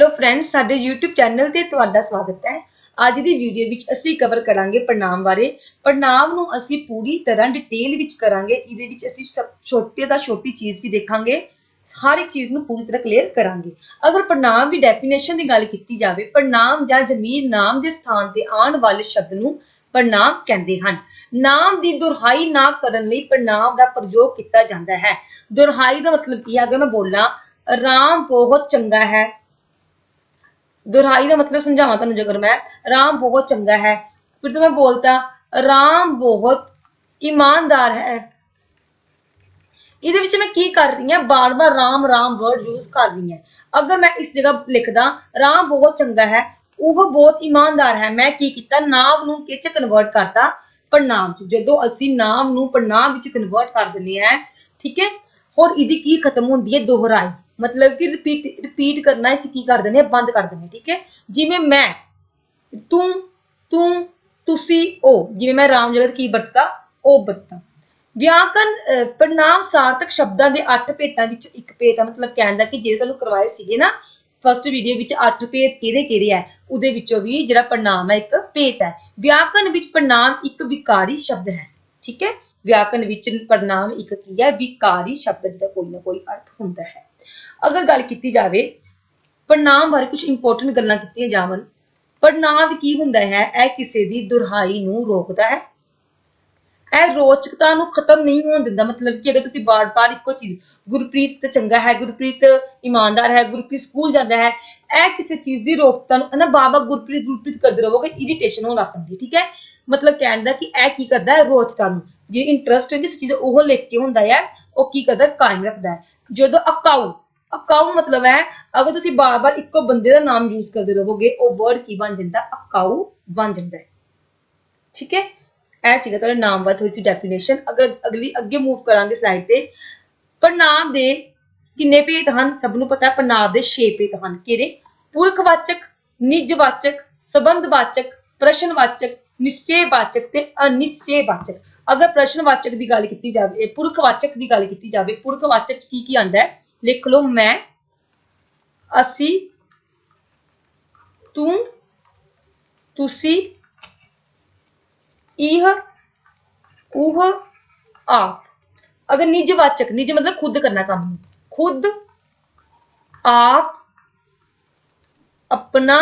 Hello friends ਸਾਡੇ YouTube channel ਤੇ ਤੁਹਾਡਾ ਸਵਾਗਤ ਹੈ। ਅੱਜ ਦੀ ਵੀਡੀਓ ਵਿੱਚ ਅਸੀਂ ਕਵਰ ਕਰਾਂਗੇ ਪ੍ਰਣਾਮ ਬਾਰੇ। ਪ੍ਰਣਾਮ ਨੂੰ ਅਸੀਂ ਪੂਰੀ ਤਰ੍ਹਾਂ ਡਿਟੇਲ ਵਿੱਚ ਕਰਾਂਗੇ। ਇਹਦੇ ਵਿੱਚ ਅਸੀਂ ਸਭ ਛੋਟੇ ਦਾ ਛੋਟੀ ਚੀਜ਼ ਵੀ ਦੇਖਾਂਗੇ। ਹਰ ਇੱਕ ਚੀਜ਼ ਨੂੰ ਪੂਰੀ ਤਰ੍ਹਾਂ ਕਲੀਅਰ ਕਰਾਂਗੇ। ਅਗਰ ਪ੍ਰਣਾਮ ਦੀ ਡੈਫੀਨੇਸ਼ਨ ਦੀ ਗੱਲ ਕੀਤੀ ਜਾਵੇ, ਪ੍ਰਣਾਮ ਜਾਂ ਜ਼ਮੀਰ ਨਾਮ ਦੇ ਸਥਾਨ ਤੇ ਆਉਣ ਵਾਲੇ ਸ਼ਬਦ ਨੂੰ ਪ੍ਰਣਾਮ ਕਹਿੰਦੇ ਹਨ। ਨਾਮ ਦੀ ਦੁਹਰਾਈ ਨਾ ਕਰਨ ਲਈ ਪ੍ਰਣਾਮ ਦਾ ਪ੍ਰਯੋਗ ਕੀਤਾ ਜਾਂਦਾ ਹੈ। ਦੁਹਰਾਈ ਦਾ ਮਤਲਬ ਕੀ ਹੈ? ਅਗਰ ਮੈਂ ਬੋਲਾਂ, ਰਾਮ ਬਹੁਤ ਚੰਗਾ ਹੈ। ਦੁਹਰਾਈ ਦਾ ਮਤਲਬ ਸਮਝਾਵਾਂ ਤੁਹਾਨੂੰ ਜੇਕਰ ਮੈਂ, ਰਾਮ ਬਹੁਤ ਚੰਗਾ ਹੈ। ਫਿਰ ਤਾਂ ਮੈਂ ਬੋਲਤਾ, ਰਾਮ ਬਹੁਤ ਈਮਾਨਦਾਰ ਹੈ। ਇਹਦੇ ਵਿੱਚ ਮੈਂ ਕੀ ਕਰ ਰਹੀ ਹਾਂ? ਬਾਰ-ਬਾਰ ਰਾਮ ਰਾਮ ਵਰਡ ਯੂਜ਼ ਕਰ ਰਹੀ ਹਾਂ। ਅਗਰ ਮੈਂ ਇਸ ਜਗ੍ਹਾ ਲਿਖਦਾ, ਰਾਮ ਬਹੁਤ ਚੰਗਾ ਹੈ, ਉਹ ਬਹੁਤ ਇਮਾਨਦਾਰ ਹੈ। ਮੈਂ ਕੀ ਕੀਤਾ? ਨਾਮ ਨੂੰ ਕਿਹ ਕਨਵਰਟ ਕਰਤਾ, ਪ੍ਰਣਾਮ ਚ। ਜਦੋਂ ਅਸੀਂ ਨਾਮ ਨੂੰ ਪ੍ਰਣਾਮ ਵਿੱਚ ਕਨਵਰਟ ਕਰ ਦਿੰਦੇ ਆ ਠੀਕ ਹੈ? ਹੋਰ ਇਹਦੀ ਕੀ ਖਤਮ ਹੁੰਦੀ ਹੈ? ਦੁਹਰਾਈ। ਮਤਲਬ ਕਿ ਰਿਪੀਟ ਰਿਪੀਟ ਕਰਨਾ ਅਸੀਂ ਕੀ ਕਰ ਦਿੰਦੇ ਆ ਬੰਦ ਕਰ ਦਿੰਦੇ ਹਾਂ ਠੀਕ ਹੈ? ਜਿਵੇਂ ਮੈਂ ਤੂੰ ਤੂੰ ਤੁਸੀਂ ਉਹ ਜਿਵੇਂ ਮੈਂ ਰਾਮ ਜਗਤ ਕੀ ਵਰਤਦਾ ਉਹ ਵਰਤਦਾ ਵਿਆਕਰਨ ਅਹ, ਪ੍ਰਣਾਮ ਸਾਰਥਕ ਸ਼ਬਦਾਂ ਦੇ ਅੱਠ ਭੇਤਾਂ ਵਿੱਚ ਇੱਕ ਭੇਤ ਆ ਮਤਲਬ ਕਹਿਣ ਦਾ ਕਿ ਜਿਹੜੇ ਤੁਹਾਨੂੰ ਕਰਵਾਏ ਸੀਗੇ ਨਾ ਫਸਟ ਵੀਡੀਓ ਵਿੱਚ ਅੱਠ ਭੇਤ ਕਿਹੜੇ ਕਿਹੜੇ ਆ? ਉਹਦੇ ਵਿੱਚੋਂ ਵੀ ਜਿਹੜਾ ਪ੍ਰਣਾਮ ਹੈ ਇੱਕ ਭੇਤ ਹੈ ਵਿਆਕਰਨ ਵਿੱਚ ਪ੍ਰਣਾਮ ਇੱਕ ਵਿਕਾਰੀ ਸ਼ਬਦ ਹੈ ਠੀਕ ਹੈ? ਵਿਆਕਰਨ ਵਿੱਚ ਪ੍ਰਣਾਮ ਇੱਕ ਕੀ ਹੈ? ਵਿਕਾਰੀ ਸ਼ਬਦ ਜਿਹਦਾ ਕੋਈ ਨਾ ਕੋਈ ਅਰਥ ਹੁੰਦਾ ਹੈ। ਅਗਰ ਗੱਲ ਕੀਤੀ ਜਾਵੇ ਪ੍ਰਣਾਮ ਬਾਰੇ ਕੁਝ ਇੰਪੋਰਟੈਂਟ ਗੱਲਾਂ ਕੀਤੀਆਂ ਜਾਵਣ ਪ੍ਰਣਾਮ ਕੀ ਹੁੰਦਾ ਹੈ? ਇਹ ਕਿਸੇ ਦੀ ਦੁਰਹਾਈ ਨੂੰ ਰੋਕਦਾ ਹੈ। ਇਹ ਰੋਚਕਤਾ ਨੂੰ ਖਤਮ ਨਹੀਂ ਹੋਣ ਦਿੰਦਾ। ਮਤਲਬ ਕਿ ਅਗਰ ਤੁਸੀਂ ਬਾਰ-ਬਾਰ ਇੱਕੋ ਚੀਜ਼, ਗੁਰਪ੍ਰੀਤ ਚੰਗਾ ਹੈ, ਗੁਰਪ੍ਰੀਤ ਇਮਾਨਦਾਰ ਹੈ, ਗੁਰਪ੍ਰੀਤ ਸਕੂਲ ਜਾਂਦਾ ਹੈ, ਇਹ ਕਿਸੇ ਚੀਜ਼ ਦੀ ਰੋਕਤਾ ਨੂੰ ਨਾ ਬਾਬਾ ਗੁਰਪ੍ਰੀਤ ਗੁਰਪ੍ਰੀਤ ਕਰਦੇ ਰਹੋਗੇ ਇਰੀਟੇਸ਼ਨ ਹੋਣ ਲੱਗ ਪੈਂਦੀ, ਠੀਕ ਹੈ? ਮਤਲਬ ਕਹਿਣ ਦਾ ਕਿ ਇਹ ਕੀ ਕਰਦਾ ਹੈ? ਰੋਚਕਤਾ ਨੂੰ। ਜੇ ਇੰਟਰਸਟ ਹੈ, ਕਿਸ ਚੀਜ਼ ਉਹ ਲਿਖ ਕੇ ਹੁੰਦਾ ਹੈ, ਉਹ ਕੀ ਕਰਦਾ ਕਾਇਮ ਰੱਖਦਾ ਹੈ। ਜਦੋਂ ਅਕਾਊ ਅਕਾਊ ਮਤਲਬ ਹੈ, ਅਗਰ ਤੁਸੀਂ ਬਾਰ-ਬਾਰ ਇੱਕੋ ਬੰਦੇ ਦਾ ਨਾਮ ਯੂਜ਼ ਕਰਦੇ ਰਹੋਗੇ, ਉਹ ਵਰਡ ਕੀ ਬਣ ਜਾਂਦਾ? ਅਕਾਊ ਬਣ ਜਾਂਦਾ ਹੈ। ਠੀਕ ਹੈ? ਇਹ ਸੀਗਾ ਤੁਹਾਡਾ ਨਾਮ ਬਾਰੇ ਥੋੜੀ ਸੀ ਡੈਫੀਨੇਸ਼ਨ ਅਗਰ ਅਗਲੀ ਅੱਗੇ ਮੂਵ ਕਰਾਂਗੇ ਸਲਾਈਡ ਤੇ ਪ੍ਰਣਾਮ ਦੇ ਕਿੰਨੇ ਭੇਦ ਹਨ? ਸਭ ਨੂੰ ਪਤਾ ਹੈ ਦੇ 6 ਭੇਦ ਹਨ। ਕਿਹੜੇ? ਪੁਰਖਵਾਚਕ, ਨਿਜਵਾਚਕ, ਸੰਬੰਧਵਾਚਕ, ਪ੍ਰਸ਼ਨਵਾਚਕ, ਨਿਸ਼ਚੈਵਾਚਕ ਤੇ ਅਨਿਸ਼ਚੈਵਾਚਕ। ਅਗਰ ਪ੍ਰਸ਼ਨਵਾਚਕ ਦੀ ਗੱਲ ਕੀਤੀ ਜਾਵੇ ਪੁਰਖਵਾਚਕ ਦੀ ਗੱਲ ਕੀਤੀ ਜਾਵੇ, ਪੁਰਖਵਾਚਕ ਚ ਕੀ ਕੀ ਆਂਦਾ ਹੈ? ਲਿਖ ਲਓ ਮੈਂ ਅਸੀਂ ਤੂੰ ਤੁਸੀਂ ਇਹ ਉਹ ਆਪ ਅਗਰ ਨਿਜਵਾਚਕ ਨਿਜ ਮਤਲਬ ਖੁਦ ਕਰਨਾ ਕੰਮ ਨੂੰ ਖੁਦ ਆਪ ਆਪਣਾ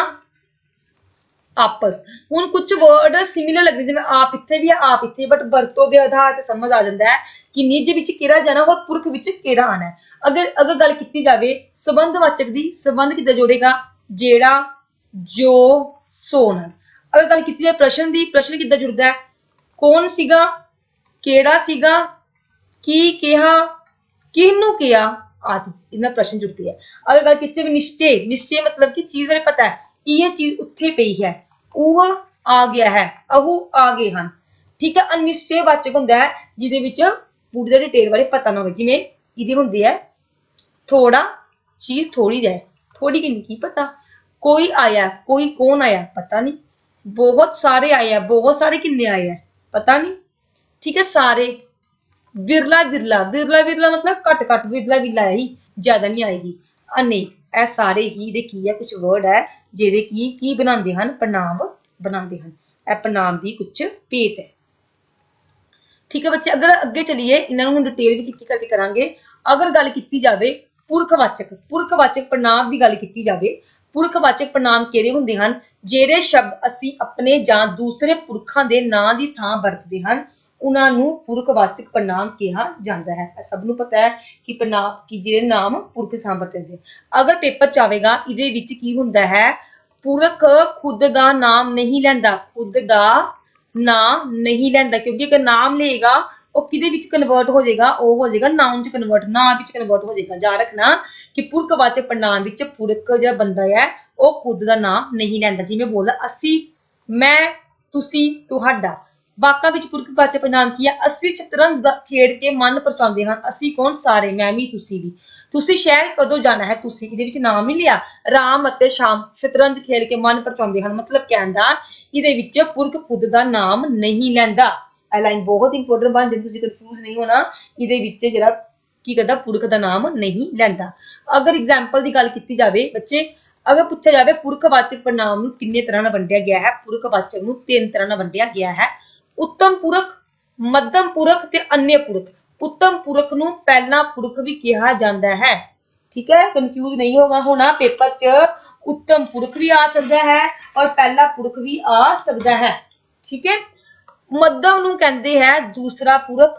ਆਪਸ। ਹੁਣ ਕੁਝ ਵਰਡ ਸਿਮਿਲਰ ਲੱਗਦੇ, ਜਿਵੇਂ ਆਪ ਇੱਥੇ ਵੀ ਹੈ, ਆਪ ਇੱਥੇ ਬਟ ਵਰਤੋਂ ਦੇ ਆਧਾਰ ਤੇ ਸਮਝ ਆ ਜਾਂਦਾ ਹੈ ਕਿ ਨਿਜ ਵਿੱਚ ਕਿਹੜਾ ਜਾਣਾ ਔਰ ਪੁਰਖ ਵਿੱਚ ਕਿਹੜਾ ਆਣਾ ਹੈ। ਅਗਰ ਅਗਰ ਗੱਲ ਕੀਤੀ ਜਾਵੇ ਸੰਬੰਧਵਾਚਕ ਦੀ, ਸੰਬੰਧ ਕਿੱਦਾਂ ਜੋੜੇਗਾ? ਜਿਹੜਾ, ਜੋ ਸੋਨ ਅਗਰ ਗੱਲ ਕੀਤੀ ਜਾਵੇ ਪ੍ਰਸ਼ਨ ਦੀ, ਪ੍ਰਸ਼ਨ ਕਿੱਦਾਂ ਜੁੜਦਾ ਹੈ? ਕੌਣ ਸੀਗਾ? ਕਿਹੜਾ ਸੀਗਾ? ਕੀ ਕਿਹਾ? ਕਿਹਨੂੰ ਕਿਹਾ? ਆਦਿ। ਇਹਨਾਂ ਪ੍ਰਸ਼ਨ ਜੁੜਦੀ ਹੈ। ਅਗਰ ਗੱਲ ਕੀਤੀ ਜਾਵੇ ਨਿਸ਼ਚੇ ਨਿਸ਼ਚੇ ਮਤਲਬ ਕਿ ਚੀਜ਼ ਬਾਰੇ ਪਤਾ ਹੈ। ਇਹ ਚੀਜ਼ ਉੱਥੇ ਪਈ ਹੈ। ਉਹ ਆ ਗਿਆ ਹੈ, ਉਹ ਆ ਗਏ ਹਨ। ਠੀਕ ਹੈ, ਅਨਿਸ਼ਚੈ ਵਾਚਕ ਹੁੰਦਾ ਹੈ, ਜਿਹਦੇ ਵਿੱਚ ਪੂਰੀ ਦਾ ਡਿਟੇਲ ਬਾਰੇ ਪਤਾ ਨਾ ਹੋਵੇ। ਜਿਵੇਂ ਇਹਦੇ ਹੁੰਦੇ ਹੈ ਥੋੜਾ ਚੀਜ਼ ਥੋੜੀ ਹੈ ਥੋੜੀ ਕਿੰਨੀ, ਕੀ ਪਤਾ? ਕੋਈ ਆਇਆ, ਕੋਈ ਕੌਣ ਆਇਆ, ਪਤਾ ਨਹੀਂ। ਬਹੁਤ ਸਾਰੇ ਆਏ ਆ, ਬਹੁਤ ਸਾਰੇ ਕਿੰਨੇ ਆਏ ਆ, ਪਤਾ ਨਹੀਂ। ਠੀਕ ਹੈ, ਸਾਰੇ। ਵਿਰਲਾ ਵਿਰਲਾ ਵਿਰਲਾ ਵਿਰਲਾ ਮਤਲਬ ਘੱਟ ਘੱਟ ਵਿਰਲਾ ਵਿਰਲਾ ਹੈ ਹੀ ਜ਼ਿਆਦਾ ਨਹੀਂ ਆਏਗੀ ਅਨੇਕ, ਇਹ ਸਾਰੇ ਹੀ ਦੇ ਕੀ ਹੈ ਕੁਝ ਵਰਡ ਹੈ। ਜਿਹੜੇ ਕੀ ਕੀ ਬਣਾਉਂਦੇ ਹਨ? ਪ੍ਰਣਾਮ ਬਣਾਉਂਦੇ ਹਨ। ਇਹ ਪ੍ਰਣਾਮ ਦੀ ਕੁਝ ਭੇਤ ਹੈ। ਠੀਕ ਹੈ ਬੱਚੇ, ਅਗਰ ਅੱਗੇ ਚਲੀਏ, ਇਹਨਾਂ ਨੂੰ ਹੁਣ ਡਿਟੇਲ ਵਿੱਚ ਇੱਕ ਇੱਕ ਕਰਕੇ ਕਰਾਂਗੇ। ਅਗਰ ਗੱਲ ਕੀਤੀ ਜਾਵੇ ਪੁਰਖਵਾਚਕ ਪੁਰਖਵਾਚਕ ਪ੍ਰਣਾਮ ਦੀ ਗੱਲ ਕੀਤੀ ਜਾਵੇ, ਪੁਰਖਵਾਚਕ ਪ੍ਰਣਾਮ ਕਿਹੜੇ ਹੁੰਦੇ ਹਨ? ਜਿਹੜੇ ਸ਼ਬਦ ਅਸੀਂ ਆਪਣੇ ਜਾਂ ਦੂਸਰੇ ਪੁਰਖਾਂ ਦੇ ਨਾਂ ਦੀ ਥਾਂ ਵਰਤਦੇ ਹਨ ਉਹਨਾਂ ਨੂੰ ਪੁਰਖਵਾਚਕ ਪ੍ਰਣਾਮ ਕਿਹਾ ਜਾਂਦਾ ਹੈ। ਇਹ ਸਭ ਨੂੰ ਪਤਾ ਹੈ ਕਿ ਪ੍ਰਣਾਮ ਕਿ ਜਿਹੜੇ ਨਾਮ ਪੁਰਖ ਦੀ ਥਾਂ ਅਗਰ ਪੇਪਰ ਚ ਆਵੇਗਾ, ਇਹਦੇ ਵਿੱਚ ਕੀ ਹੁੰਦਾ ਹੈ? ਪੁਰਖ ਖੁਦ ਦਾ ਨਾਮ ਨਹੀਂ ਲੈਂਦਾ। ਖੁਦ ਦਾ ਨਾਮ ਨਹੀਂ ਲੈਂਦਾ, ਕਿਉਂਕਿ ਅਗਰ ਨਾਮ ਲਏਗਾ, ਉਹ ਕਿਹਦੇ ਵਿੱਚ ਕਨਵਰਟ ਹੋ ਜਾਏਗਾ? ਉਹ ਹੋ ਜਾਏਗਾ ਨਾਉਨ ਚ ਕਨਵਰਟ ਨਾਮ ਵਿੱਚ ਕਨਵਰਟ ਹੋ ਜਾਏਗਾ। ਜਾ ਰੱਖਣਾ ਕਿ ਪੁਰਖਵਾਚਕ ਪ੍ਰਣਾਮ ਵਿੱਚ ਪੁਰਖ ਜਿਹੜਾ ਬੰਦਾ ਹੈ, ਉਹ ਖੁਦ ਦਾ ਨਾਮ ਨਹੀਂ ਲੈਂਦਾ। ਜਿਵੇਂ ਬੋਲਦਾ, ਅਸੀਂ, ਮੈਂ, ਤੁਸੀਂ, ਤੁਹਾਡਾ। ਵਾਕਾਂ ਵਿੱਚ ਪੁਰਖਵਾਚਕ ਪ੍ਰਣਾਮ ਕੀ ਹੈ ਅਸੀਂ ਸ਼ਤਰੰਜ ਦਾ ਖੇਡ ਕੇ ਮਨ ਪਰਚਾਉਂਦੇ ਹਨ। ਅਸੀਂ ਕੌਣ? ਸਾਰੇ, ਮੈਂ ਵੀ ਤੁਸੀਂ ਵੀ। ਤੁਸੀਂ ਸ਼ਹਿਰ ਕਦੋਂ ਜਾਣਾ ਹੈ? ਤੁਸੀਂ, ਇਹਦੇ ਵਿੱਚ ਨਾਮ ਹੀ ਲਿਆ। ਰਾਮ ਅਤੇ ਸ਼ਾਮ ਸ਼ਤਰੰਜ ਖੇਡ ਕੇ ਮਨ ਪਰਚਾਉਂਦੇ ਹਨ। ਮਤਲਬ ਕਹਿੰਦਾ ਇਹਦੇ ਵਿੱਚ ਪੁਰਖ ਖੁਦ ਦਾ ਨਾਮ ਨਹੀਂ ਲੈਂਦਾ। ਇਹ ਲਾਈਨ ਬਹੁਤ ਇੰਪੋਰਟੈਂਟ ਬਣ ਜਾਂਦੀ, ਤੁਸੀਂ ਕਨਫਿਊਜ਼ ਨਹੀਂ ਹੋਣਾ। ਇਹਦੇ ਵਿੱਚ ਜਿਹੜਾ ਕੀ ਕਰਦਾ? ਪੁਰਖ ਦਾ ਨਾਮ ਨਹੀਂ ਲੈਂਦਾ। ਅਗਰ ਐਗਜ਼ਾਮਪਲ ਦੀ ਗੱਲ ਕੀਤੀ ਜਾਵੇ, ਬੱਚੇ, ਅਗਰ ਪੁੱਛਿਆ ਜਾਵੇ ਪੁਰਖਵਾਚਕ ਪੜਨਾਮ ਨੂੰ ਕਿੰਨੇ ਤਰ੍ਹਾਂ ਨਾਲ ਵੰਡਿਆ ਗਿਆ ਹੈ? ਪੁਰਖਵਾਚਕ ਨੂੰ ਤਿੰਨ ਤਰ੍ਹਾਂ ਨਾਲ ਵੰਡਿਆ ਗਿਆ ਹੈ। ਉੱਤਮ ਪੁਰਖ, ਮੱਧਮ ਪੁਰਖ ਤੇ ਅੰਨ੍ਯ ਪੁਰਖ। ਉੱਤਮ ਪੁਰਖ ਨੂੰ ਪਹਿਲਾ ਪੁਰਖ ਵੀ ਕਿਹਾ ਜਾਂਦਾ ਹੈ। ਠੀਕ ਹੈ? ਕਨਫਿਊਜ਼ ਨਹੀਂ ਹੋਗਾ ਹੋਣਾ ਪੇਪਰ 'ਚ ਉੱਤਮ ਪੁਰਖ ਵੀ ਆ ਸਕਦਾ ਹੈ ਔਰ ਪਹਿਲਾ ਪੁਰਖ ਵੀ ਆ ਸਕਦਾ ਹੈ। ਠੀਕ ਹੈ? ਮੱਧਮ ਨੂੰ ਕਹਿੰਦੇ ਹੈ ਦੂਸਰਾ ਪੁਰਖ,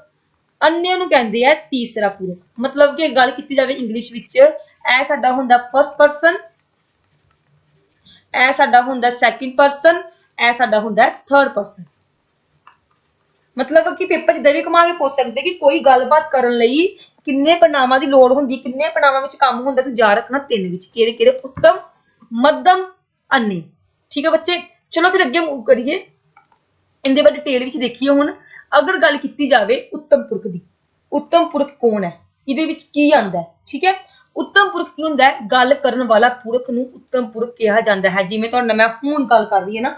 ਅੰਨ੍ਯ ਨੂੰ ਕਹਿੰਦੇ ਹੈ ਤੀਸਰਾ ਪੁਰਖ। ਮਤਲਬ ਕਿ ਗੱਲ ਕੀਤੀ ਜਾਵੇ ਇੰਗਲਿਸ਼ ਵਿੱਚ, ਇਹ ਸਾਡਾ ਹੁੰਦਾ ਫਸਟ ਪਰਸਨ ਇਹ ਸਾਡਾ ਹੁੰਦਾ ਸੈਕਿੰਡ ਪਰਸਨ ਇਹ ਸਾਡਾ ਹੁੰਦਾ ਥਰਡ ਪਰਸਨ ਮਤਲਬ ਕਿ ਪੇਪਰ 'ਚ ਇਦਾਂ ਵੀ ਕਮਾ ਕੇ ਪੁੱਛ ਸਕਦੇ ਕਿ ਕੋਈ ਗੱਲਬਾਤ ਕਰਨ ਲਈ ਕਿੰਨੇ ਪੜਨਾਵਾਂ ਦੀ ਲੋੜ ਹੁੰਦੀ, ਕਿੰਨੇ ਪੜਨਾਵਾਂ ਵਿੱਚ ਕੰਮ ਹੁੰਦਾ, ਤੂੰ ਜਾ ਰੱਖਣਾ ਤਿੰਨ ਵਿੱਚ, ਕਿਹੜੇ ਕਿਹੜੇ ਉੱਤਮ, ਮੱਧਮ ਅੰਨੇ ਠੀਕ ਹੈ ਬੱਚੇ? ਚਲੋ ਫਿਰ ਅੱਗੇ ਮੂਵ ਕਰੀਏ। ਇਹਦੇ ਬਾਰੇ ਡਿਟੇਲ ਵਿੱਚ ਦੇਖੀਏ ਹੁਣ। ਅਗਰ ਗੱਲ ਕੀਤੀ ਜਾਵੇ ਉੱਤਮ ਪੁਰਖ ਦੀ, ਉੱਤਮ ਪੁਰਖ ਕੌਣ ਹੈ? ਇਹਦੇ ਵਿੱਚ ਕੀ ਆਂਦਾ ਹੈ? ਠੀਕ ਹੈ? ਉੱਤਮ ਪੁਰਖ ਕੀ ਹੁੰਦਾ ਹੈ? ਗੱਲ ਕਰਨ ਵਾਲਾ ਪੁਰਖ ਨੂੰ ਉੱਤਮ ਪੁਰਖ ਕਿਹਾ ਜਾਂਦਾ ਹੈ। ਜਿਵੇਂ ਤੁਹਾਡੇ ਨਾਲ ਮੈਂ ਹੁਣ ਗੱਲ ਕਰ ਰਹੀ ਹਾਂ ਨਾ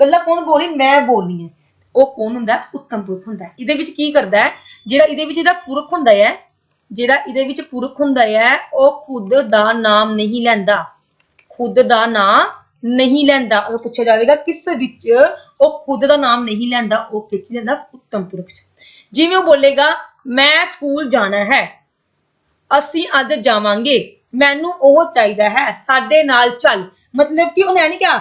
ਕੱਲਾ ਕੌਣ ਬੋਲੀ ਮੈਂ ਬੋਲਣੀ ਹੈ। ਉਹ ਕੌਣ ਹੁੰਦਾ ਹੈ? ਉੱਤਮ ਪੁਰਖ ਹੁੰਦਾ ਹੈ। ਇਹਦੇ ਵਿੱਚ ਕੀ ਕਰਦਾ ਹੈ? ਜਿਹੜਾ ਇਹਦੇ ਵਿੱਚ ਇਹਦਾ ਪੁਰਖ ਹੁੰਦਾ ਹੈ, ਜਿਹੜਾ ਇਹਦੇ ਵਿੱਚ ਪੁਰਖ ਹੁੰਦਾ ਹੈ, ਉਹ ਖੁਦ ਦਾ ਨਾਮ ਨਹੀਂ ਲੈਂਦਾ। ਖੁਦ ਦਾ ਨਾਮ ਨਹੀਂ ਲੈਂਦਾ। ਉਹ ਪੁੱਛਿਆ ਜਾਵੇਗਾ, ਕਿਸ ਵਿੱਚ ਉਹ ਖੁਦ ਦਾ ਨਾਮ ਨਹੀਂ ਲੈਂਦਾ, ਉਹ ਕਿਸ ਲੈਂਦਾ ਉੱਤਮ ਪੁਰਖ ਚ। ਜਿਵੇਂ ਉਹ ਬੋਲੇਗਾ, ਮੈਂ ਸਕੂਲ ਜਾਣਾ ਹੈ। ਅਸੀਂ ਅੱਜ ਜਾਵਾਂਗੇ। ਮੈਨੂੰ ਉਹ ਚਾਹੀਦਾ ਹੈ। ਸਾਡੇ ਨਾਲ ਚੱਲ। ਮਤਲਬ ਕਿ ਉਹਨੇ ਨਹੀਂ ਕਿਹਾ,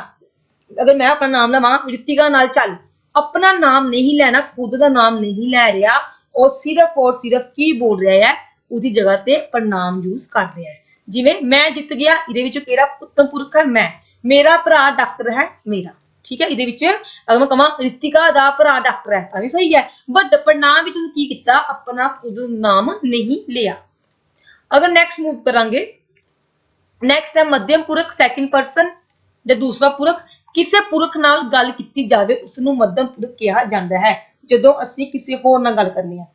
ਅਗਰ ਮੈਂ ਆਪਣਾ ਨਾਮ ਲਵਾਂ, ਰਿਤਿਕਾ ਨਾਲ ਚੱਲ। ਆਪਣਾ ਨਾਮ ਨਹੀਂ ਲੈਣਾ ਖੁਦ ਦਾ ਨਾਮ ਨਹੀਂ ਲੈ ਰਿਹਾ ਉਹ ਸਿਰਫ ਔਰ ਸਿਰਫ ਕੀ ਬੋਲ ਰਿਹਾ ਹੈ ਉਹਦੀ ਜਗ੍ਹਾ ਤੇ ਪੜਨਾਮ ਯੂਜ਼ ਕਰ ਰਿਹਾ ਹੈ ਜਿਵੇਂ ਮੈਂ ਜਿੱਤ ਗਿਆ ਇਹਦੇ ਵਿੱਚ ਕਿਹੜਾ ਉੱਤਮ ਪੁਰਖ ਹੈ ਮੈਂ ਮੇਰਾ ਭਰਾ ਡਾਕਟਰ ਹੈ ਮੇਰਾ ਠੀਕ ਹੈ ਇਹਦੇ ਵਿੱਚ ਅਗਰ ਮੈਂ ਕਹਾਂ ਰਿਤਿਕਾ ਦਾ ਭਰਾ ਡਾਕਟਰ ਹੈ ਤਾਂ ਵੀ ਸਹੀ ਹੈ ਬਟ ਪੜਨਾਮ ਵਿੱਚ ਉਹਨੇ ਕੀ ਕੀਤਾ ਆਪਣਾ ਖੁਦ ਨਾਮ ਨਹੀਂ ਲਿਆ ਅਗਰ ਨੈਕਸਟ ਮੂਵ ਕਰਾਂਗੇ ਨੈਕਸਟ ਹੈ ਮੱਧਮ ਪੁਰਖ ਸੈਕਿੰਡ ਪਰਸਨ ਜਾਂ ਦੂਸਰਾ ਪੁਰਖ ਕਿਸੇ ਪੁਰਖ ਨਾਲ ਗੱਲ ਕੀਤੀ ਜਾਵੇ ਉਸ ਨੂੰ ਮੱਧਮ ਪੁਰਖ ਕਿਹਾ ਜਾਂਦਾ ਹੈ। ਜਦੋਂ ਅਸੀਂ ਕਿਸੇ ਹੋਰ ਨਾਲ ਗੱਲ ਕਰਨੀ ਹੈ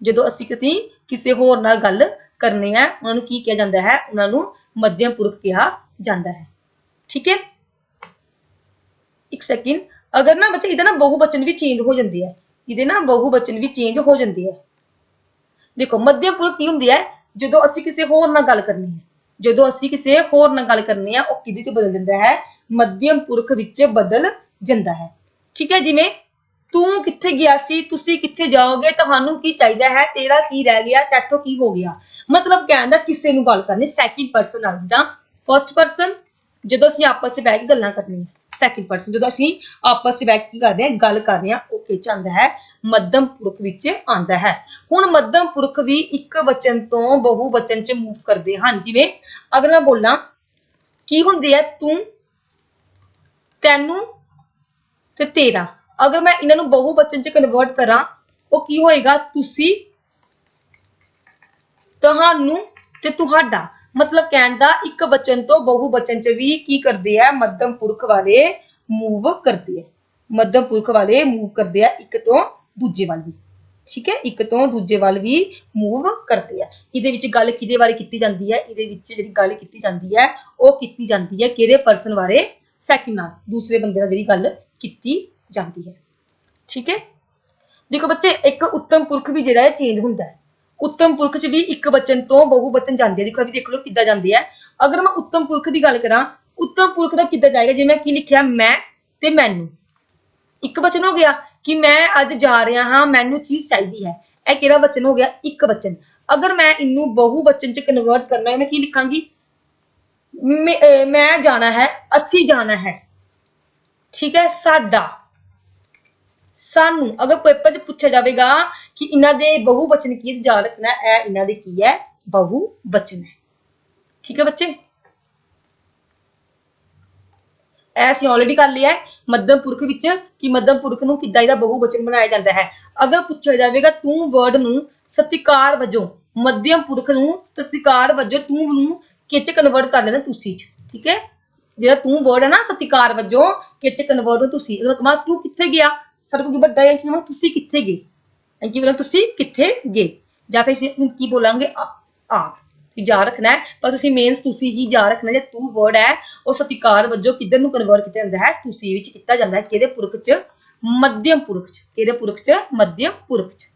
ਜਦੋਂ ਅਸੀਂ ਕਿਤੇ ਕਿਸੇ ਹੋਰ ਨਾਲ ਗੱਲ ਕਰਨੀ ਹੈ ਉਹਨਾਂ ਨੂੰ ਕੀ ਕਿਹਾ ਜਾਂਦਾ ਹੈ? ਉਹਨਾਂ ਨੂੰ ਮੱਧਮ ਪੁਰਖ ਕਿਹਾ ਜਾਂਦਾ ਹੈ। ਠੀਕ ਹੈ? ਇੱਕ ਸੈਕਿੰਡ ਅਗਰ ਨਾ ਬੱਚੇ, ਇਹਦਾ ਨਾ ਬਹੁ ਬਚਨ ਵੀ ਚੇਂਜ ਹੋ ਜਾਂਦੀ ਹੈ। ਇਹਦੇ ਨਾ ਬਹੁ ਬਚਨ ਵੀ ਚੇਂਜ ਹੋ ਜਾਂਦੀ ਹੈ। ਦੇਖੋ, ਮੱਧਮ ਪੁਰਖ ਕੀ ਹੁੰਦੀ ਹੈ? ਜਦੋਂ ਅਸੀਂ ਕਿਸੇ ਹੋਰ ਨਾਲ ਗੱਲ ਕਰਨੀ ਹੈ, ਜਦੋਂ ਅਸੀਂ ਕਿਸੇ ਹੋਰ ਨਾਲ ਗੱਲ ਕਰਨੀ ਹੈ, ਉਹ ਕਿਹਦੇ ਚ ਬਦਲ ਦਿੰਦਾ ਹੈ? ਮੱਧਮ ਪੁਰਖ ਵਿੱਚ ਬਦਲ ਜਾਂਦਾ ਹੈ। ਠੀਕ ਹੈ ਜਿਵੇਂ, ਤੂੰ ਕਿੱਥੇ ਗਿਆ ਸੀ, ਤੁਸੀਂ ਕਿੱਥੇ ਜਾਓਗੇ, ਤੁਹਾਨੂੰ ਕੀ ਚਾਹੀਦਾ ਹੈ, ਤੇਰਾ ਕੀ ਰਹਿ ਗਿਆ, ਤੇਥੋਂ ਕੀ ਹੋ ਗਿਆ। ਮਤਲਬ ਕਹਿੰਦਾ ਕਿਸੇ ਨੂੰ ਗੱਲ ਕਰਨੀ ਸੈਕਿੰਡ ਪਰਸਨ ਨਾਲ। ਜਿੱਦਾਂ ਫਰਸਟ ਪਰਸਨ ਜਦੋਂ ਅਸੀਂ ਆਪਸ ਵਿੱਚ ਬਹਿ ਕੇ ਗੱਲਾਂ ਕਰਨੀਆਂ ਸੈਕਿੰਡ ਪਰਸਨ ਜਦੋਂ ਅਸੀਂ ਆਪਸ ਵਿੱਚ ਬਹਿ ਕੇ ਕੀ ਕਰਦੇ ਹਾਂ, ਗੱਲ ਕਰ ਰਹੇ ਹਾਂ, ਉਹ ਕਿਹ ਆਂਦਾ ਹੈ, ਮੱਧਮ ਪੁਰਖ ਵਿੱਚ ਆਂਦਾ ਹੈ। ਹੁਣ ਮੱਧਮ ਪੁਰਖ ਵੀ ਇੱਕ ਵਚਨ ਤੋਂ ਬਹੁ ਵਚਨ ਚ ਮੂਵ ਕਰਦੇ ਹਨ। ਜਿਵੇਂ, ਅਗਰ ਮੈਂ ਬੋਲਾਂ, ਕੀ ਹੁੰਦੀ ਹੈ, ਤੂੰ ਤੈਨੂੰ ਤੇ ਤੇਰਾ। ਅਗਰ ਮੈਂ ਇਹਨਾਂ ਨੂੰ ਬਹੁ ਵਚਨ ਚ ਕਨਵਰਟ ਕਰਾਂ, ਉਹ ਕੀ ਹੋਏਗਾ? ਤੁਸੀਂ ਤੁਹਾਨੂੰ ਤੇ ਤੁਹਾਡਾ। ਮਤਲਬ ਕਹਿਣ ਦਾ ਇੱਕ ਵਚਨ ਤੋਂ ਬਹੁ ਵਚਨ ਚ ਵੀ ਕੀ ਕਰਦੇ ਆ? ਮੱਧਮ ਪੁਰਖ ਵਾਲੇ ਮੂਵ ਕਰਦੇ ਆ। ਮੱਧਮ ਪੁਰਖ ਵਾਲੇ ਮੂਵ ਕਰਦੇ ਆ, ਇੱਕ ਤੋਂ ਦੂਜੇ ਵੱਲ ਵੀ। ਠੀਕ ਹੈ? ਇੱਕ ਤੋਂ ਦੂਜੇ ਵੱਲ ਵੀ ਮੂਵ ਕਰਦੇ ਆ। ਇਹਦੇ ਵਿੱਚ ਗੱਲ ਕਿਹਦੇ ਬਾਰੇ ਕੀਤੀ ਜਾਂਦੀ ਹੈ? ਇਹਦੇ ਵਿੱਚ ਜਿਹੜੀ ਗੱਲ ਕੀਤੀ ਜਾਂਦੀ ਹੈ, ਉਹ ਕੀਤੀ ਜਾਂਦੀ ਹੈ ਕਿਹੜੇ ਪਰਸਨ ਬਾਰੇ? ਸੈਕਿੰਡ ਨਾਲ ਦੂਸਰੇ ਬੰਦੇ ਨਾਲ ਜਿਹੜੀ ਗੱਲ ਕੀਤੀ ਜਾਂਦੀ ਹੈ। ਠੀਕ ਹੈ? ਦੇਖੋ ਬੱਚੇ, ਇੱਕ ਉੱਤਮ ਪੁਰਖ ਵੀ ਜਿਹੜਾ ਹੈ ਚੇਂਜ ਹੁੰਦਾ ਹੈ। ਉੱਤਮ ਪੁਰਖ ਚ ਵੀ ਇੱਕ ਬਚਨ ਤੋਂ ਬਹੁ ਬਚਨ ਜਾਂਦੇ ਆ। ਦੇਖੋ, ਅਭੀ ਦੇਖ ਲਓ ਕਿੱਦਾਂ ਜਾਂਦੇ ਆ। ਅਗਰ ਮੈਂ ਉੱਤਮ ਪੁਰਖ ਦੀ ਗੱਲ ਕਰਾਂ, ਉੱਤਮ ਪੁਰਖ ਦਾ ਕਿੱਦਾਂ ਜਾਏਗਾ? ਜਿਵੇਂ ਕੀ ਲਿਖਿਆ, ਮੈਂ ਤੇ ਮੈਨੂੰ। ਇੱਕ ਬਚਨ ਹੋ ਗਿਆ ਕਿ ਮੈਂ ਅੱਜ ਜਾ ਰਿਹਾ ਹਾਂ, ਮੈਨੂੰ ਚੀਜ਼ ਚਾਹੀਦੀ ਹੈ। ਇਹ ਕਿਹੜਾ ਬਚਨ ਹੋ ਗਿਆ? ਇੱਕ ਬਚਨ। ਅਗਰ ਮੈਂ ਇਹਨੂੰ ਬਹੁ ਬਚਨ ਚ ਕਨਵਰਟ ਕਰਨਾ ਹੈ, ਮੈਂ ਕੀ ਲਿਖਾਂਗੀ? ਮੈਂ ਅਹ ਮੈਂ ਜਾਣਾ ਹੈ ਅਸੀਂ ਜਾਣਾ ਹੈ। ਠੀਕ ਹੈ ਸਾਡਾ। ਸਾਨੂੰ ਅਗਰ ਪੇਪਰ 'ਚ ਪੁੱਛਿਆ ਜਾਵੇਗਾ ਕਿ ਇਹਨਾਂ ਦੇ ਬਹੁ ਵਚਨ ਕੀ ਹੈ ਜਾ ਰੱਖਣਾ ਹੈ, ਇਹ ਇਹਨਾਂ ਦੇ ਕੀ ਹੈ ਬਹੁ ਵਚਨ ਹੈ। ਠੀਕ ਹੈ ਬੱਚੇ? ਇਹ ਅਸੀਂ ਆਲਰੇਡੀ ਕਰ ਲਿਆ ਹੈ ਮੱਧਮ ਪੁਰਖ ਵਿੱਚ ਕਿ ਮੱਧਮ ਪੁਰਖ ਨੂੰ ਕਿੱਦਾਂ ਇਹਦਾ ਬਹੁ ਵਚਨ ਬਣਾਇਆ ਜਾਂਦਾ ਹੈ। ਅਗਰ ਪੁੱਛਿਆ ਜਾਵੇਗਾ ਤੂੰ ਵਰਡ ਨੂੰ ਸਤਿਕਾਰ ਵਜੋਂ ਮੱਧਮ ਪੁਰਖ ਨੂੰ ਸਤਿਕਾਰ ਵਜੋਂ ਤੂੰ ਨੂੰ ਕਿਚ ਕਨਵਰਟ ਕਰ ਲੈਣਾ ਤੁਸੀਂ ਚ, ਠੀਕ ਹੈ? ਜਿਹੜਾ ਤੂੰ ਵਰਡ ਹੈ ਨਾ ਸਤਿਕਾਰ ਵਜੋਂ, ਕਿਚ ਕਨਵਰਟ ਹੋ ਤੁਸੀਂ ਅਗਰ ਕਮਾ ਤੂੰ ਕਿੱਥੇ ਗਿਆ? ਸਾਡੇ ਕੋਲ ਵੱਡਾ ਹੈ ਕਿ ਕਹਾਂ ਤੁਸੀਂ ਕਿੱਥੇ ਗਏ? ਐਂ ਬੋਲਾਂ ਤੁਸੀਂ ਕਿੱਥੇ ਗਏ? ਜਾਂ ਫਿਰ ਅਸੀਂ ਕੀ ਬੋਲਾਂਗੇ? ਆ ਆਪ ਜਾ ਰੱਖਣਾ ਹੈ ਪਰ ਤੁਸੀਂ ਮੇਨਸ ਤੁਸੀਂ ਹੀ ਜਾ ਰੱਖਣਾ ਜੇ ਤੂੰ ਵਰਡ ਹੈ, ਉਹ ਸਤਿਕਾਰ ਵਜੋਂ ਕਿੱਧਰ ਨੂੰ ਕਨਵਰਟ ਕੀਤਾ ਜਾਂਦਾ ਹੈ, ਤੁਸੀਂ ਵਿੱਚ ਕੀਤਾ ਜਾਂਦਾ ਹੈ ਕਿਹੜੇ ਪੁਰਖ ਚ? ਮੱਧਮ ਪੁਰਖ ਚ ਕਿਹੜੇ ਪੁਰਖ ਚ? ਮੱਧਮ ਪੁਰਖ ਚ।